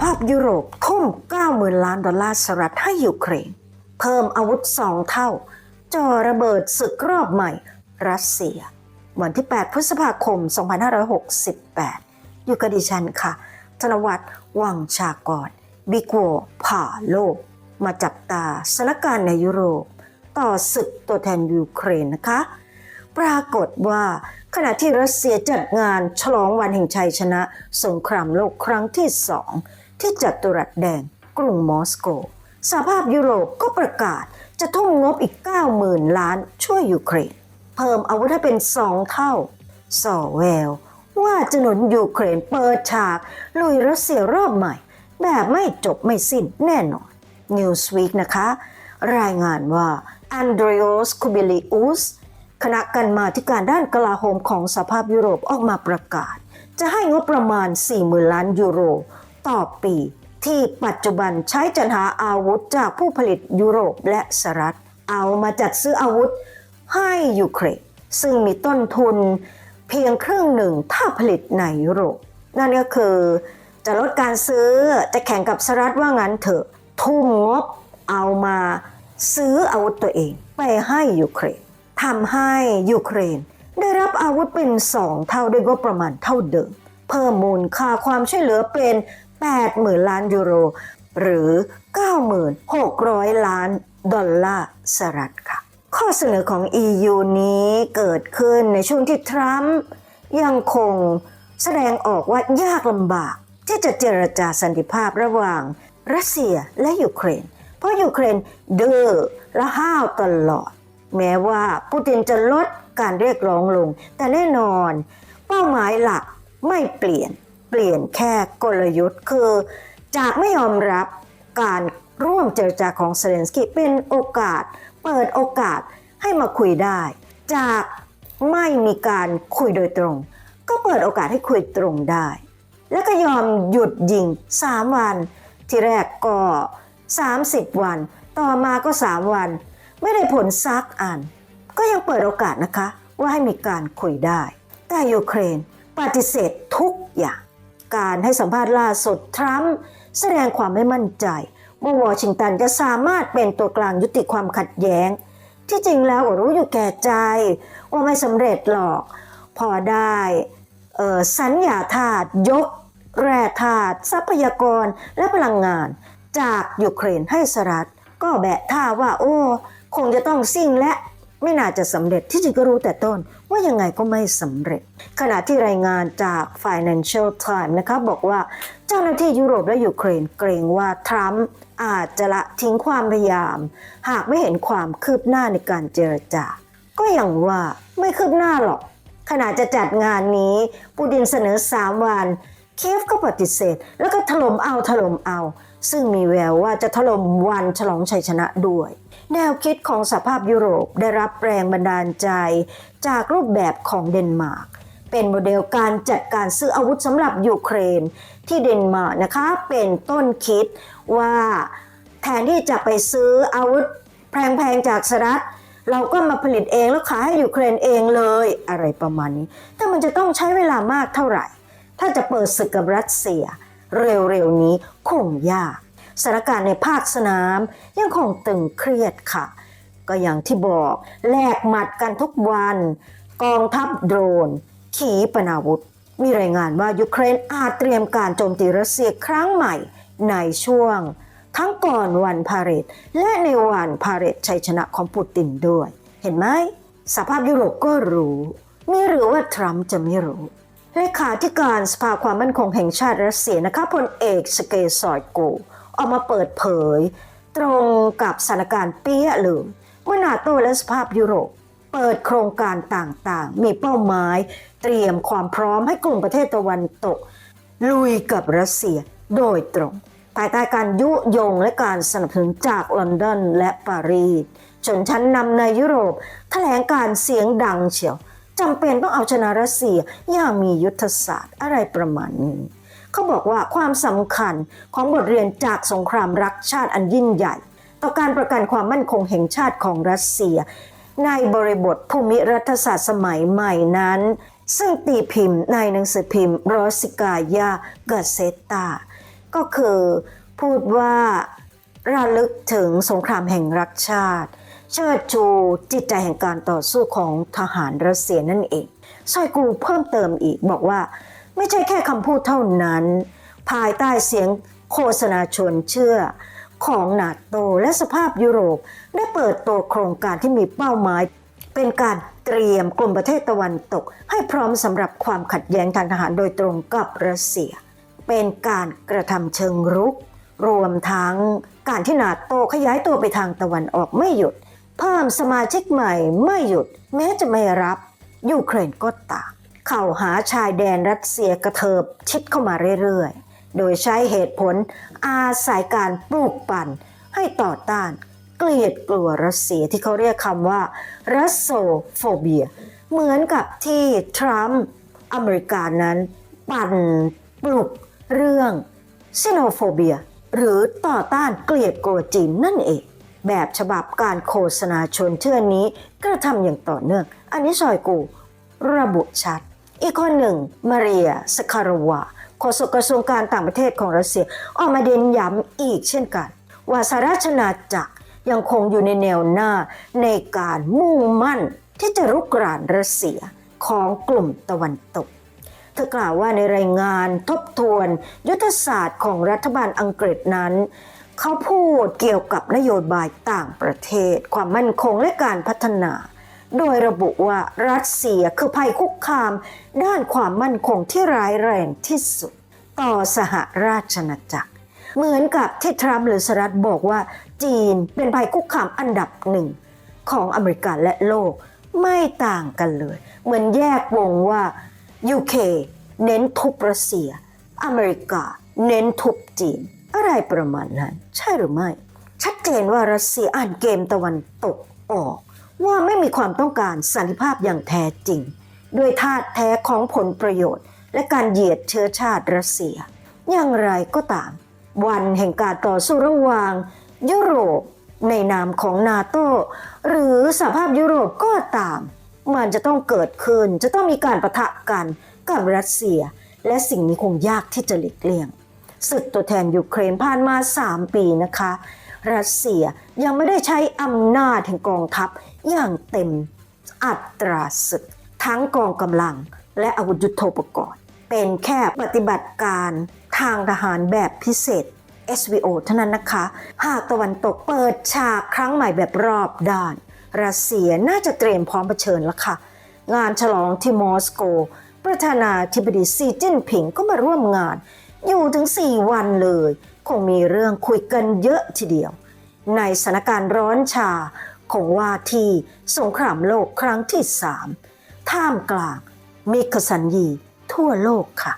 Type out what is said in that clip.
ภาพยุโรปทุ่ม90,000 ล้านดอลลาร์สหรัฐให้ยูเครน เพิ่มอาวุธสองเท่าจอระเบิดศึกรอบใหม่ รัสเซีย วันที่ 8 พฤษภาคม 2568 อยู่กับดิฉันค่ะ ธนวัฒน์วังชากรบิกโวผ่าโลก มาจับตาสถานการณ์ในยุโรป ต่อศึกตัวแทนยูเครนนะคะ ปรากฏว่าขณะที่รัสเซียจัดงานฉลองวันแห่งชัยชนะ สงครามโลกครั้งที่สอง ที่จัตุรัสแดงกรุงมอสโกสหภาพยุโรปก็ประกาศจะทุ่มงบอีก 90,000 ล้านช่วยยูเครน เพิ่มอาวุธให้เป็นสองเท่าส่อแวว ว่าจะนุนยูเครนเปิดฉาก ลุยรัสเซียรอบใหม่ แบบไม่จบไม่สิ้นแน่นอน Newsweek นะคะ รายงานว่าอันเดรียสคูบิลิอุสคณะกรรมาธิการด้านกลาโหมของสภาพยุโรปออกมาประกาศ จะให้งบประมาณ 40,000 ล้านยูโร ต่อปี ที่ปัจจุบันใช้จัดหาอาวุธจากผู้ผลิตยุโรปและสหรัฐ เอามาจัดซื้ออาวุธให้ยูเครนซึ่งมีต้นทุนเพียงครึ่งหนึ่งถ้าผลิตในยุโรป นั่นก็คือจะลดการซื้อจะแข่งกับสหรัฐว่างั้นเถอะ ทุ่มงบเอามาซื้ออาวุธตัวเองไปให้ยูเครนทำให้ยูเครน ได้รับอาวุธเป็นสองเท่าด้วยงบประมาณเท่าเดิม เพิ่มมูลค่าความช่วยเหลือเป็น 80,000 ล้านยูโร หรือ 9,600 ล้านดอลลาร์สหรัฐค่ะ ข้อเสนอของ EU นี้เกิดขึ้นในช่วงที่ทรัมป์ยังคงแสดงออกว่ายากลำบากที่จะเจรจาสันติภาพระหว่างรัสเซียและยูเครน เพราะยูเครนดื้อและห้าวตลอด แม้ว่าปูตินจะลดการเรียกร้องลง แต่แน่นอน เป้าหมายหลักไม่เปลี่ยน เปลี่ยนแค่กลยุทธ์คือจากไม่ยอมรับการร่วมเจรจาของเซเลนสกี้เป็นโอกาส เปิดโอกาสให้มาคุยได้ จากไม่มีการคุยโดยตรง ก็เปิดโอกาสให้คุยตรงได้ แล้วก็ยอมหยุดยิง 3 วัน ที่แรกก็ 30 วัน ต่อมาก็ 3 วัน ไม่ได้ผลซักอัน ก็ยังเปิดโอกาสนะคะ ว่าให้มีการคุยได้ แต่ยูเครนปฏิเสธทุกอย่าง การให้สัมภาษณ์ล่าสุดทรัมป์แสดงความไม่มั่นใจว่าวอชิงตันจะสามารถเป็นตัวกลางยุติความขัดแย้ง ที่จริงแล้วก็รู้อยู่แก่ใจว่าไม่สำเร็จหรอก พอได้เอ่อสัญญาธาตุยก แร่ธาตุทรัพยากรและพลังงาน จากยูเครนให้สหรัฐก็แบะท่าว่าโอ้ คงจะต้องซิ่งและ ไม่น่าจะสำเร็จที่จริงก็รู้แต่ต้นว่ายังไงก็ไม่สำเร็จ ขณะที่รายงานจาก Financial Times นะคะบอกว่าเจ้าหน้าที่ยุโรปและยูเครนเกรงว่าทรัมป์อาจจะละทิ้งความพยายาม หากไม่เห็นความคืบหน้าในการเจรจา ก็อย่างว่าไม่คืบหน้าหรอก ขณะจะจัดงานนี้ปูตินเสนอ 3 วัน เคฟก็ปฏิเสธ แล้วก็ถล่มเอาถล่มเอา ซึ่งมีแววว่าจะถล่มวันฉลองชัยชนะด้วย แนวคิดของสภาพยุโรปได้รับแรงบันดาลใจ จากรูปแบบของเดนมาร์ก เป็นโมเดลการจัดการซื้ออาวุธสำหรับยูเครน ที่เดนมาร์กนะคะเป็นต้นคิดว่าแทนที่จะไปซื้ออาวุธแพงๆจากสหรัฐเราก็มาผลิตเองแล้วขายให้ยูเครนเองเลยอะไรประมาณนี้ แต่มันจะต้องใช้เวลามากเท่าไหร่ ถ้าจะเปิดศึกกับรัสเซีย เร็วๆนี้คงยาก สถานการณ์ในภาคสนามยังคงตึงเครียดค่ะ ก็อย่างที่บอกแลกหมัดกันทุกวัน กองทัพโดรน ขีปนาวุธ มีรายงานว่ายูเครนอาจเตรียมการโจมตีรัสเซียครั้งใหม่ในช่วง ทั้งก่อนวันพาเหรดและในวันพาเหรดชัยชนะของปูตินด้วย เห็นไหมสภาพยุโรปก็รู้ไม่หรือว่าทรัมป์จะไม่รู้เลขาธิการสภาความมั่นคงแห่งชาติรัสเซียนะคะพลเอกสเกซอยโก ออกมาเปิดเผย ตรงกับสถานการณ์เปี้ยเลยเมื่อนาโตและสภาพยุโรป เปิดโครงการต่างๆ มีเป้าหมาย เตรียมความพร้อมให้กลุ่มประเทศตะวันตก ลุยกับรัสเซียโดยตรง ภายใต้การยุยงและการสนับสนุนจากลอนดอนและปารีสชนชั้นนำในยุโรป แถลงการเสียงดังเฉียวจำเป็นต้องเอาชนะรัสเซียอย่างมียุทธศาสตร์อะไรประมาณนี้ เขาบอกว่าความสำคัญของบทเรียนจากสงครามรักชาติอันยิ่งใหญ่ ต่อการประกันความมั่นคงแห่งชาติของรัสเซีย ในบริบทภูมิรัฐศาสตร์สมัยใหม่นั้น ซึ่งตีพิมพ์ในหนังสือพิมพ์รอสิกายาเกเซตาก็คือพูดว่าระลึกถึงสงครามแห่งรักชาติ เชิดชูจิตใจแห่งการต่อสู้ของทหารรัสเซียนั่นเองซอยกูเพิ่มเติมอีกบอกว่า ไม่ใช่แค่คำพูดเท่านั้น ภายใต้เสียงโฆษณาชวนเชื่อของนาโตและสภาพยุโรปได้เปิดตัวโครงการที่มีเป้าหมาย เป็นการเตรียมกลุ่มประเทศตะวันตก ให้พร้อมสำหรับความขัดแย้งทางทหารโดยตรงกับรัสเซีย เป็นการกระทำเชิงรุก รวมทั้งการที่นาโตขยายตัวไปทางตะวันออกไม่หยุด เพิ่มสมาชิกใหม่ไม่หยุด แม้จะไม่รับยูเครนก็ตาม เข้าหาชายแดนรัสเซียกระเถิบชิดเข้ามาเรื่อยๆ โดยใช้เหตุผลอาศัยการปลูกปั่นให้ต่อต้านเกลียดกลัวรัสเซียที่เขาเรียกคำว่ารัสโซโฟเบีย เหมือนกับที่ทรัมป์อเมริกานั้นปั่นปลุกเรื่องซิโนโฟเบีย หรือต่อต้านเกลียดกลัวจีนนั่นเอง แบบฉบับการโฆษณาชวนเชื่อนี้กระทำอย่างต่อเนื่อง อันนี้ซอยกูระบุชัด อีกคนหนึ่ง มาเรียสคารวาโฆษกกระทรวงการต่างประเทศของรัสเซียออกมาเด่นย้ำอีกเช่นกัน ว่าสหราชอาณาจักรยังคงอยู่ในแนวหน้าในการมุ่งมั่นที่จะรุกรานรัสเซียของกลุ่มตะวันตก เธอกล่าวว่าในรายงานทบทวน ยุทธศาสตร์ของรัฐบาลอังกฤษนั้น เขาพูดเกี่ยวกับนโยบายต่างประเทศ ความมั่นคงและการพัฒนา โดยระบุว่ารัสเซียคือภัยคุกคาม ด้านความมั่นคงที่ร้ายแรงที่สุด ต่อสหราชอาณาจักร เหมือนกับที่ทรัมป์หรือสหรัฐบอกว่า จีนเป็นภัยคุกคามอันดับหนึ่งของอเมริกาและโลกไม่ต่างกันเลย เหมือนแยกวงว่า UK เน้นทุบรัสเซีย อเมริกา เน้นทุบจีน อะไรประมาณนั้น ใช่หรือไม่ ชัดเจนว่ารัสเซียอ่านเกมตะวันตกออก ว่าไม่มีความต้องการสันติภาพอย่างแท้จริง ด้วยธาตุแท้ของผลประโยชน์ และการเหยียดเชื้อชาติรัสเซีย อย่างไรก็ตาม วันแห่งการต่อสู้ระหว่าง ยุโรปในนามของนาโตหรือสหภาพยุโรปก็ตาม มันจะต้องเกิดขึ้นจะต้องมีการประทะกันกับรัสเซีย และสิ่งนี้คงยากที่จะหลีกเลี่ยงศึกตัวแทนยูเครนผ่านมา 3 ปีนะคะ รัสเซียยังไม่ได้ใช้อำนาจแห่งกองทัพอย่างเต็มอัตราศึก ทั้งกองกำลังและอาวุธยุโทโธปกรณ์ เป็นแค่ปฏิบัติการทางทหารแบบพิเศษ SVO เท่านั้นนะคะ หากตะวันตกเปิดฉากครั้งใหม่แบบรอบด้าน รัสเซียน่าจะเตรียมพร้อมเผชิญแล้วค่ะ งานฉลองที่มอสโก ประธานาธิบดีซีจิ้นผิงก็มาร่วมงาน อยู่ถึง 4 วันเลย คงมีเรื่องคุยกันเยอะทีเดียว ในสถานการณ์ร้อนชาของว่าที่สงครามโลกครั้งที่3ท่ามกลางมิกสัญญีทั่วโลกค่ะ